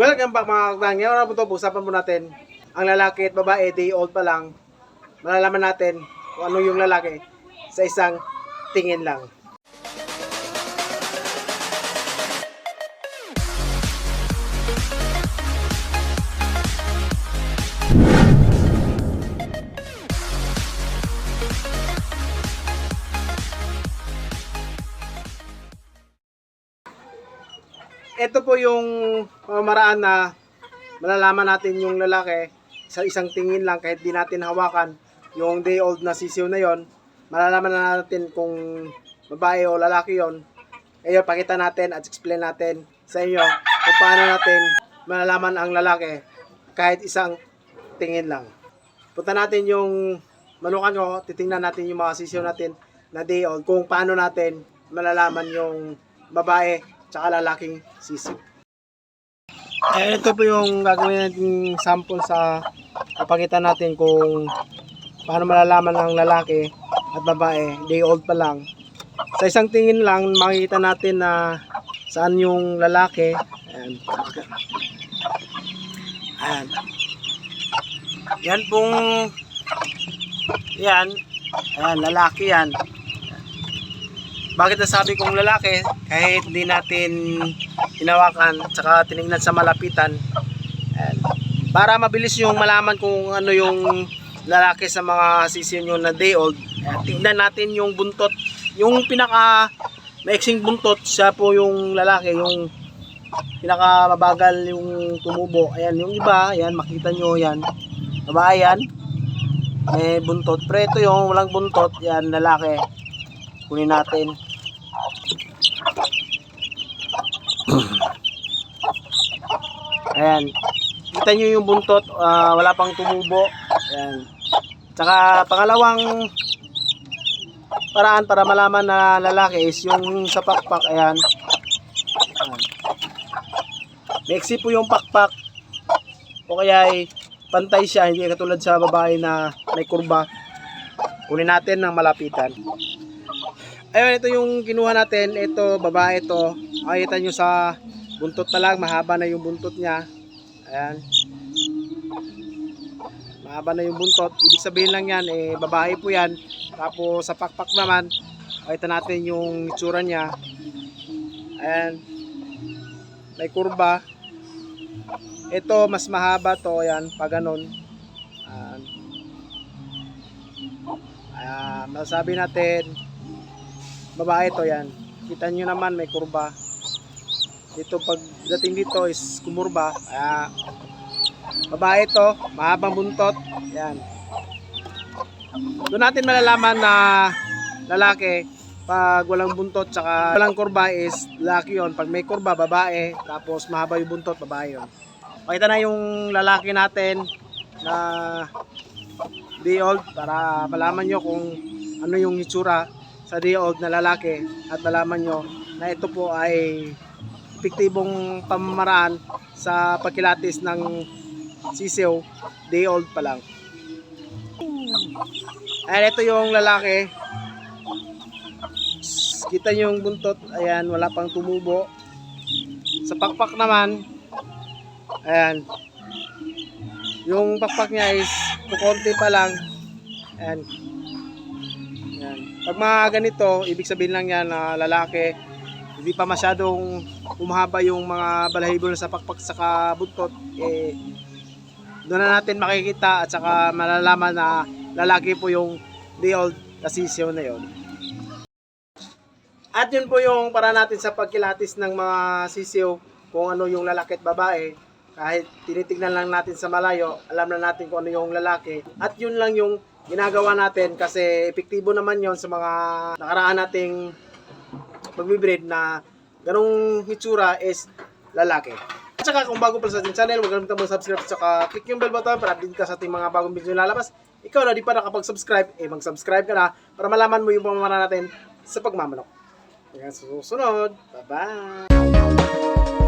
Welcome back mga kakbang. Ngayon na po ito, usapan po natin ang lalaki at babae, day old pa lang. Malalaman natin kung ano yung lalaki sa isang tingin lang. Ito po yung pamamaraan na malalaman natin yung lalaki. Sa isang tingin lang kahit di natin hawakan yung day old na sisiw na yon malalaman na natin kung babae o lalaki yon. Ngayon pakita natin at explain natin sa inyo kung paano natin malalaman ang lalaki kahit isang tingin lang. Punta natin yung manukan ko titingnan natin yung mga sisiw natin na day old kung paano natin malalaman yung babae tsaka lalaking sisiw eh, ito po yung gagawin natin sample sa papakita natin kung paano malalaman ng lalaki at babae, day old pa lang. Sa isang tingin lang, makikita natin na saan yung lalaki. Ayan. Ayan. Yan pong yan. Ayan, lalaki yan. Bakit nasabi kong lalaki? Kahit hindi natin hinawakan tsaka tinignan sa malapitan. Ayan. Para mabilis yung malaman kung ano yung lalaki sa mga sisiyo nyo na day old. Ayan. Tignan natin yung buntot. Yung pinaka maiksing buntot, siya po yung lalaki, yung pinaka mabagal yung tumubo. Ayan, yung iba, ayan, makita nyo yan. Babae yan. May buntot. Pero ito yung walang buntot, yan, lalaki. Kunin natin. Ayan. Kita nyo yung buntot, ah, wala pang tumubo. Ayan. Tsaka pangalawang paraan para malaman na lalaki is yung sa pakpak. Ayan. Ayan. Meksi po yung pakpak. O kaya ay pantay siya, hindi katulad sa babae na may kurba. Kunin natin ng malapitan. Ayun, ito yung kinuha natin. Ito, babae ito. Makikita nyo sa buntot na lang. Mahaba na yung buntot niya. Ayan. Mahaba na yung buntot. Ibig sabihin lang yan, eh, babae po yan. Tapos sa pakpak naman, makita natin yung itsura niya. Ayan. May kurba. Ito, mas mahaba to. Ayan, pag ganun. Ayan. Ayan, masasabi natin, babae to yan. Kita nyo naman may kurba. Dito pagdating dito is kumurba. Kaya babae to, mahabang buntot. Yan. Doon natin malalaman na lalaki pag walang buntot tsaka walang kurba is lalaki yon pag may kurba babae tapos mahaba yung buntot babae yon pakita na yung lalaki natin na day old para malaman nyo kung ano yung itsura sa old na lalaki at malaman nyo na ito po ay epektibong pamamaraan sa pagkilatis ng sisiw day old pa lang. Ayan, ito yung lalaki. Kita nyo yung buntot. Ayan, wala pang tumubo. Sa pakpak naman, ayan, yung pakpak niya is kukonti pa lang. Ayan. Pag mga ganito, ibig sabihin lang yan na lalaki, hindi pa masyadong umahaba yung mga balahibo sa pakpak sa buntot, eh, doon na natin makikita at saka malalaman na lalaki po yung day old na sisiyo na yon. At yun po yung para natin sa pagkilatis ng mga sisiyo kung ano yung lalaki at babae. Kahit tinitignan lang natin sa malayo, alam na natin kung ano yung lalaki. At yun lang yung ginagawa natin kasi epektibo naman yon sa mga nakaraan nating pagbibreed na ganong hitsura is lalaki. At saka kung bago pa sa ating channel, huwag kalimutan mag-subscribe at saka click yung bell button para update ka sa ating mga bagong video lalabas. Ikaw na di pa nakapag-subscribe, eh mag-subscribe ka na para malaman mo yung pamamaraan natin sa pagmamanok. Hanggang susunod. Bye-bye!